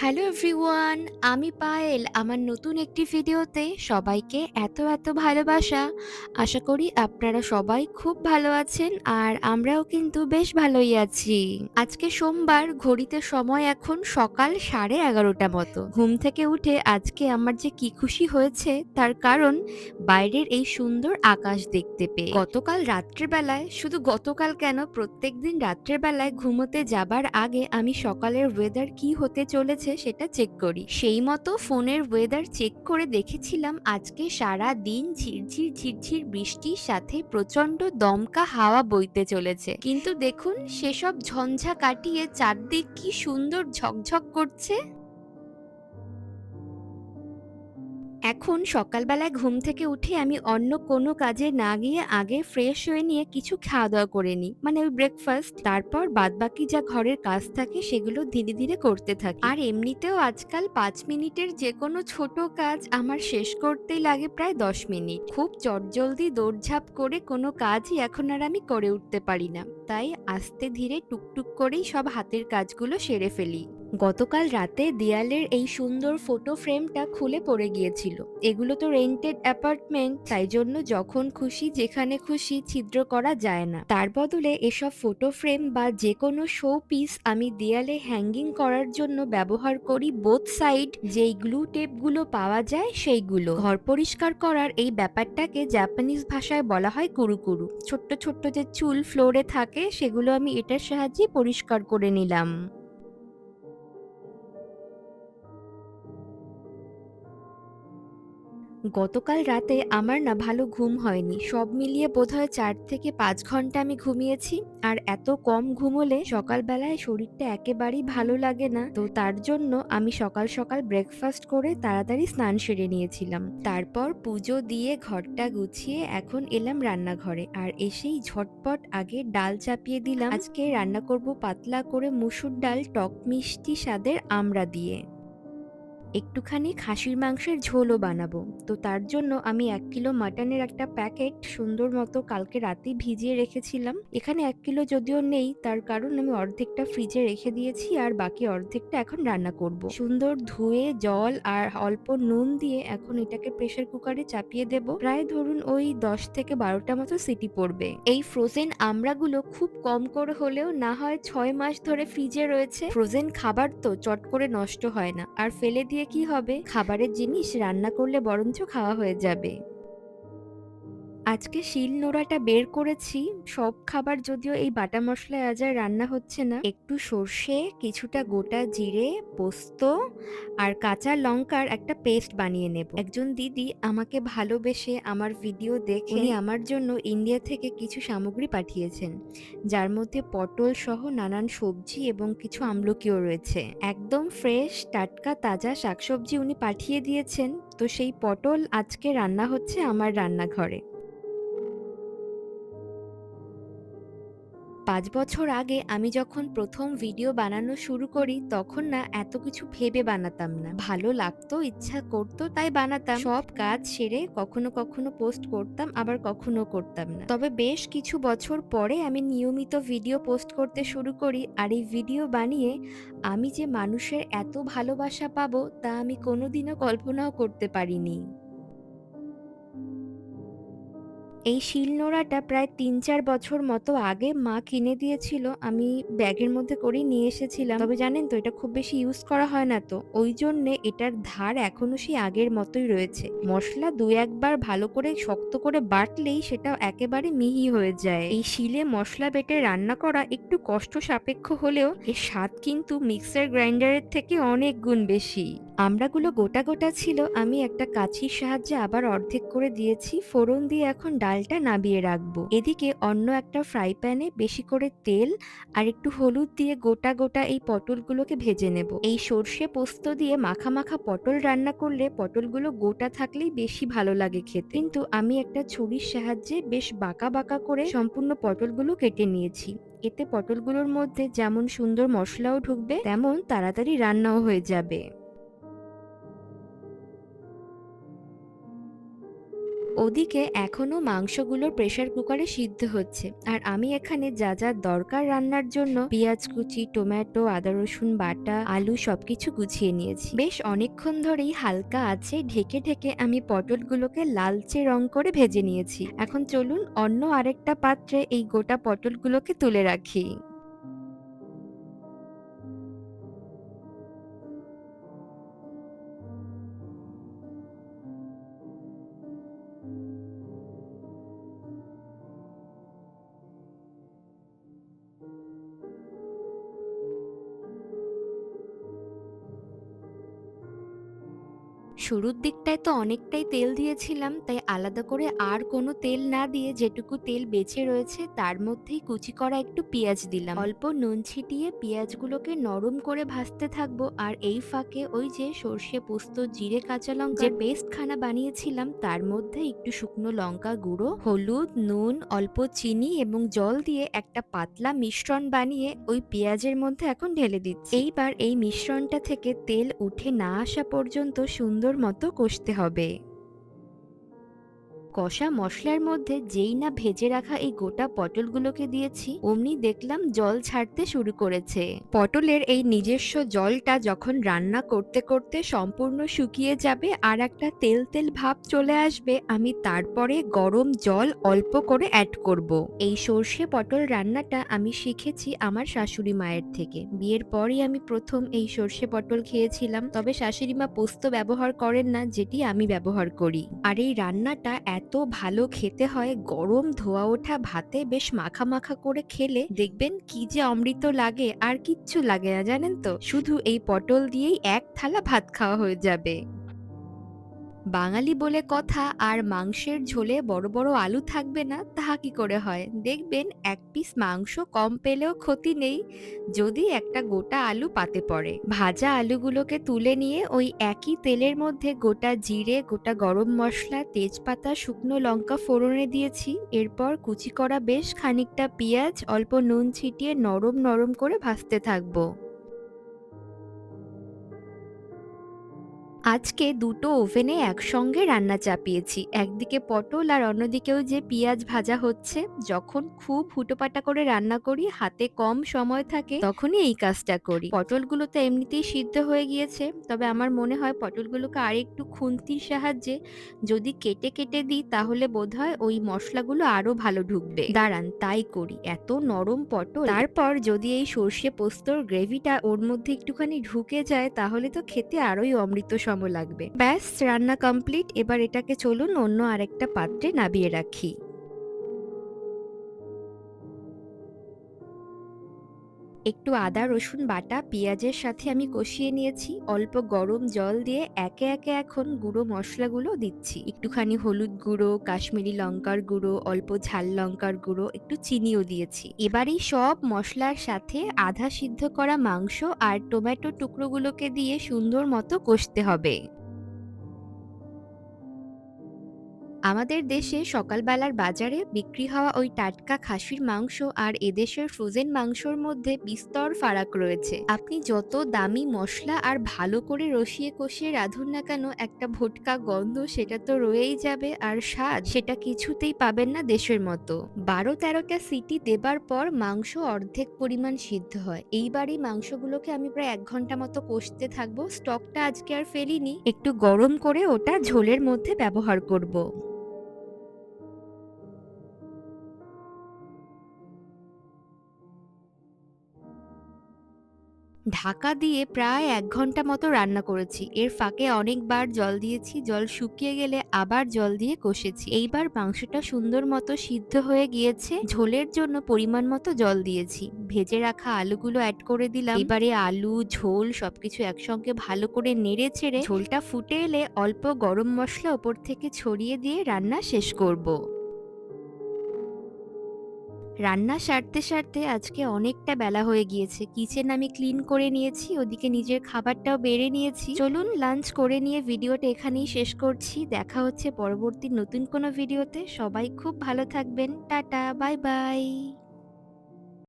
Hello everyone, আমি পায়েল। আমার নতুন একটি ভিডিওতে সবাইকে এত এত ভালোবাসা। আশা করি আপনারা সবাই খুব ভালো আছেন আর আমরাও কিন্তু বেশ ভালোই আছি। আজকে সোমবার, ঘড়িতে সময় এখন সকাল সাড়ে এগারোটা মতো। ঘুম থেকে উঠে আজকে আমার যে কি খুশি হয়েছে তার কারণ বাইরের এই সুন্দর আকাশ দেখতে পেয়ে। গতকাল রাত্রের বেলায়, শুধু গতকাল কেন, প্রত্যেকদিন রাত্রের বেলায় ঘুমোতে যাবার আগে আমি সকালের ওয়েদার কি হতে চলেছে সেটা চেক করি। সেই মতো ফোনের ওয়েদার চেক করে দেখেছিলাম আজকে সারা দিন ঝিরঝির ঝিরঝির বৃষ্টির সাথে প্রচণ্ড দমকা হাওয়া বইতে চলেছে। কিন্তু দেখুন, সেসব ঝঞ্ঝা কাটিয়ে চারদিক কি সুন্দর ঝকঝক করছে। এখন সকালবেলায় ঘুম থেকে উঠে আমি অন্য কোনো কাজে না গিয়ে আগে ফ্রেশ হয়ে নিয়ে কিছু খাওয়া দাওয়া করে নিই। মানে ওই ব্রেকফাস্ট তারপর বাদবাকি যা ঘরের কাজ থাকে সেগুলো ধীরে ধীরে করতে থাকি। আর এমনিতেও আজকাল পাঁচ মিনিটের যে কোনো ছোট কাজ আমার শেষ করতেই লাগে প্রায় দশ মিনিট। খুব চটজলদি দৌড়ঝাঁপ করে কোনো কাজই এখন আর আমি করে উঠতে পারি না। তাই আস্তে ধীরে টুকটুক করেই সব হাতের কাজগুলো সেরে ফেলি। গতকাল রাতে দেয়ালের এই সুন্দর ফটো ফ্রেমটা খুলে পড়ে গিয়েছিল। এগুলো তো রেন্টেড অ্যাপার্টমেন্ট তাই জন্য যখন খুশি, যেখানে খুশি ছিদ্র করা যায় না। তার বদলে এসব ফটো ফ্রেম বা যে কোনো শো পিস আমি দেয়ালে হ্যাঙ্গিং করার জন্য ব্যবহার করি বোথ সাইড যেই গ্লু টেপগুলো পাওয়া যায় সেইগুলো। ঘর পরিষ্কার করার এই ব্যাপারটাকে জাপানিজ ভাষায় বলা হয় কুরুকুরু। ছোট্ট ছোট্ট যে চুল ফ্লোরে থাকে, সেগুলো আমি এটার সাহায্যে পরিষ্কার করে নিলাম। গতকাল রাতে আমার না ভালো ঘুম হয়নি। সব মিলিয়ে বোধহয় চার থেকে পাঁচ ঘণ্টা আমি ঘুমিয়েছি। আর এত কম ঘুমোলে সকালবেলায় শরীরটা একেবারেই ভালো লাগে না। তো তার জন্য আমি সকাল সকাল ব্রেকফাস্ট করে তাড়াতাড়ি স্নান সেরে নিয়েছিলাম। তারপর পুজো দিয়ে ঘরটা গুছিয়ে এখন এলাম রান্নাঘরে। আর এসেই ঝটপট আগে ডাল চাপিয়ে দিলাম। আজকে রান্না করব পাতলা করে মুসুর ডাল, টক মিষ্টি স্বাদের আমড়া দিয়ে। একটুখানি খাসির মাংসের ঝোলও বানাবো। তো তার জন্য আমি এক কিলো মাটনের একটা প্যাকেট সুন্দর মতো কালকে রাতে ভিজিয়ে রেখেছিলাম। এখানে এক কিলো যদিও নেই, তার কারণ আমি অর্ধেকটা ফ্রিজে রেখে দিয়েছি আর বাকি অর্ধেকটা এখন রান্না করব। সুন্দর ধুয়ে, জল আর অল্প নুন দিয়ে এখন এটাকে প্রেশার কুকারে চাপিয়ে দেব। প্রায় ধরুন ওই দশ থেকে বারোটা মতো সিটি পড়বে। এই ফ্রোজেন আমড়াগুলো খুব কম করে হলেও না হয় ছয় মাস ধরে ফ্রিজে রয়েছে। ফ্রোজেন খাবার তো চট করে নষ্ট হয় না। আর ফেলে দিয়ে কি হবে? খাবারের জিনিস রান্না করলে বরঞ্চ খাওয়া হয়ে যাবে। আজকে শিল নোড়াটা বের করেছি সব খাবার যদিও এই বাটা মশলায় আজ আর রান্না হচ্ছে না। একটু সর্ষে কিছুটা গোটা জিরে পোস্ত আর কাঁচা লঙ্কার একটা পেস্ট বানিয়ে নেব। একজন দিদি আমাকে ভালোবেসে আমার ভিডিও দেখে উনি আমার জন্য ইন্ডিয়া থেকে কিছু সামগ্রী পাঠিয়েছেন যার মধ্যে পটল সহ নানান সবজি এবং কিছু আমলকিও রয়েছে। একদম ফ্রেশ টাটকা তাজা শাকসবজি উনি পাঠিয়ে দিয়েছেন। তো সেই পটল আজকে রান্না হচ্ছে আমার রান্নাঘরে। পাঁচ বছর আগে আমি যখন প্রথম ভিডিও বানানো শুরু করি, তখন না এত কিছু ভেবে বানাতাম না। ভালো লাগতো, ইচ্ছা করতো, তাই বানাতাম। সব কাজ সেরে কখনো কখনো পোস্ট করতাম, আবার কখনো করতাম না। তবে বেশ কিছু বছর পরে আমি নিয়মিত ভিডিও পোস্ট করতে শুরু করি, আর এই ভিডিও বানিয়ে আমি যে মানুষের এত ভালোবাসা পাবো, তা আমি কোনোদিনও কল্পনাও করতে পারিনি। এই শিলনোড়াটা প্রায় তিন চার বছর মতো আগে মা কিনে দিয়েছিল। আমি ব্যাগের মধ্যে করেই নিয়ে এসেছিলাম। তবে জানেন তো, এটা খুব বেশি ইউজ করা হয় না তো। ওই জন্যে এটার ধার এখনও সেই আগের মতোই রয়েছে। মশলা দু একবার ভালো করে শক্ত করে বাটলেই সেটা একেবারে মিহি হয়ে যায়। এই শিলে মশলা বেটে রান্না করা একটু কষ্ট সাপেক্ষ হলেও এর স্বাদ কিন্তু মিক্সার গ্রাইন্ডারের থেকে অনেক গুণ বেশি। আমড়াগুলো গোটা গোটা ছিল। আমি একটা কাছির সাহায্যে আবার অর্ধেক করে দিয়েছি। ফোড়ন দিয়ে এখন ডালটা নাবিয়ে রাখব। এদিকে অন্য একটা ফ্রাই প্যানে বেশি করে তেল আর একটু হলুদ দিয়ে গোটা গোটা এই পটলগুলোকে ভেজে নেব। এই সর্ষে পোস্ত দিয়ে মাখা মাখা পটল রান্না করলে পটলগুলো গোটা থাকলেই বেশি ভালো লাগে খেতে। কিন্তু আমি একটা ছুরির সাহায্যে বেশ বাঁকা বাঁকা করে সম্পূর্ণ পটলগুলো কেটে নিয়েছি। এতে পটলগুলোর মধ্যে যেমন সুন্দর মশলাও ঢুকবে, তেমন তাড়াতাড়ি রান্নাও হয়ে যাবে। ওদিকে এখনও মাংসগুলো প্রেসার কুকারে সিদ্ধ হচ্ছে। আর আমি এখানে যা যা দরকার রান্নার জন্য পেঁয়াজ কুচি, টমেটো, আদা রসুন বাটা, আলু সবকিছু গুছিয়ে নিয়েছি। বেশ অনেকক্ষণ ধরেই হালকা আছে, ঢেকে ঢেকে আমি পটলগুলোকে লালচে রং করে ভেজে নিয়েছি। এখন চলুন অন্য আরেকটা পাত্রে এই গোটা পটলগুলোকে তুলে রাখি। শুরুর দিকটায় তো অনেকটাই তেল দিয়েছিলাম, তাই আলাদা করে আর কোনো তেল না দিয়ে যেটুকু তেল বেঁচে রয়েছে, তার মধ্যেই কুচি করা একটু পেঁয়াজ দিলাম। অল্প নুন ছিটিয়ে পেঁয়াজগুলোকে নরম করে ভাজতে থাকব, আর এই ফাঁকে ওই যে সর্ষে পোস্ত, জিরে, কাঁচা লঙ্কা যে পেস্ট খানা বানিয়েছিলাম, তার মধ্যে একটু শুকনো লঙ্কা গুঁড়ো, হলুদ, নুন, অল্প চিনি এবং জল দিয়ে একটা পাতলা মিশ্রণ বানিয়ে ওই পেঁয়াজের মধ্যে এখন ঢেলে দিচ্ছি। এইবার এই মিশ্রণটা থেকে তেল উঠে না আসা পর্যন্ত সুন্দর মতো কষতে হবে। কষা মশলার মধ্যে যেই না ভেজে রাখা এই গোটা পটলগুলোকে দিয়েছি, অমনি দেখলাম জল ছাড়তে শুরু করেছে। পটলের এই নিজস্ব জলটা যখন রান্না করতে করতে সম্পূর্ণ শুকিয়ে যাবে আর একটা তেল তেল ভাব চলে আসবে, আমি তারপরে গরম জল অল্প করে অ্যাড করব। এই সর্ষে পটল রান্নাটা আমি শিখেছি আমার শাশুড়ি মায়ের থেকে। বিয়ের পরই আমি প্রথম এই সর্ষে পটল খেয়েছিলাম, তবে শাশুড়ি মা পোস্ত ব্যবহার করেন না, যেটি আমি ব্যবহার করি। আর এই রান্নাটা এত ভালো খেতে হয়, গরম ধোয়া ওঠা ভাতে বেশ মাখা মাখা করে খেলে দেখবেন কি যে অমৃত লাগে, আর কিচ্ছু লাগে না, জানেন তো? শুধু এই পটল দিয়েই এক থালা ভাত খাওয়া হয়ে যাবে। বাঙালি বলে কথা আর মাংসের ঝোলে বড় বড় আলু থাকবে না, তাহা কি করে হয়? দেখবেন এক পিস মাংস কম পেলেও ক্ষতি নেই, যদি একটা গোটা আলু পাতে পড়ে। ভাজা আলুগুলোকে তুলে নিয়ে ওই একই তেলের মধ্যে গোটা জিরে, গোটা গরম মশলা, তেজপাতা, শুকনো লঙ্কা ফোড়নে দিয়েছি। এরপর কুচি করা বেশ খানিকটা পেঁয়াজ, অল্প নুন ছিটিয়ে নরম নরম করে ভাজতে থাকব। আজকে দুটো ওভেনে একসঙ্গে রান্না চাপিয়েছি, একদিকে পটল আর অন্যদিকেও যে পেঁয়াজ ভাজা হচ্ছে। যখন খুব হুটোপাটা করে রান্না করি, হাতে কম সময় থাকে, তখনই এই কাজটা করি। পটলগুলো তো এমনিতেই সিদ্ধ হয়ে গিয়েছে, তবে আমার মনে হয় পটলগুলোকে আর একটু খুন্তির সাহায্যে যদি কেটে কেটে দিই, তাহলে বোধহয় ওই মশলাগুলো আরও ভালো ঢুকবে। দাঁড়ান, তাই করি। এত নরম পটল। তারপর যদি এই সর্ষে পোস্তর গ্রেভিটা ওর মধ্যে একটুখানি ঢুকে যায়, তাহলে তো খেতে আরোই অমৃত সম লাগবে। ব্যাস রান্না কমপ্লিট এবার এটাকে চলুন অন্য আরেকটা পাত্রে নাবিয়ে রাখি। একটু আদা, রসুন বাটা, পেঁয়াজের সাথে আমি কষিয়ে নিয়েছি। অল্প গরম জল দিয়ে একে একে এখন গুঁড়ো মশলাগুলো দিচ্ছি। একটুখানি হলুদ গুঁড়ো, কাশ্মীরি লঙ্কার গুঁড়ো, অল্প ঝাল লঙ্কার গুঁড়ো, একটু চিনিও দিয়েছি। এবারই সব মশলার সাথে আধা সিদ্ধ করা মাংস আর টমেটো টুকরোগুলোকে দিয়ে সুন্দর মতো কষতে হবে। আমাদের দেশে সকালবেলার বাজারে বিক্রি হওয়া ওই টাটকা খাসির মাংস আর এদেশের ফ্রোজেন মাংসর মধ্যে বিস্তর ফারাক রয়েছে। আপনি যত দামি মশলা আর ভালো করে রসিয়ে কষিয়ে রাঁধুন না কেন, একটা ভোটকা গন্ধ সেটা তো রয়েই যাবে আর স্বাদ সেটা কিছুতেই পাবেন না দেশের মতো। বারো তেরোটা সিটি দেবার পর মাংস অর্ধেক পরিমাণ সিদ্ধ হয়। এইবারই মাংসগুলোকে আমি প্রায় এক ঘণ্টা মতো কষতে থাকব। স্টকটা আজকে আর ফেলিনি, একটু গরম করে ওটা ঝোলের মধ্যে ব্যবহার করব। ঢাকা দিয়ে প্রায় এক ঘণ্টা মতো রান্না করেছি। এর ফাঁকে অনেকবার জল দিয়েছি, জল শুকিয়ে গেলে আবার জল দিয়ে কষেছি। এইবার মাংসটা সুন্দর মতো সিদ্ধ হয়ে গিয়েছে। ঝোলের জন্য পরিমাণ মতো জল দিয়েছি। ভেজে রাখা আলুগুলো অ্যাড করে দিলাম। এবারে আলু, ঝোল সবকিছু একসঙ্গে ভালো করে নেড়ে ছেড়ে ঝোলটা ফুটে এলে অল্প গরম মশলা ওপর থেকে ছড়িয়ে দিয়ে রান্না শেষ করব। রান্না সারতে সারতে আজকে অনেকটা বেলা হয়ে গিয়েছে। কিচেন আমি ক্লিন করে নিয়েছি, ওদিকে নিজের খাবারটাও বেড়ে নিয়েছি। চলুন লাঞ্চ করে নিয়ে ভিডিওটা এখানেই শেষ করছি। দেখা হচ্ছে পরবর্তী নতুন কোনো ভিডিওতে। সবাই খুব ভালো থাকবেন। Tata, bye bye.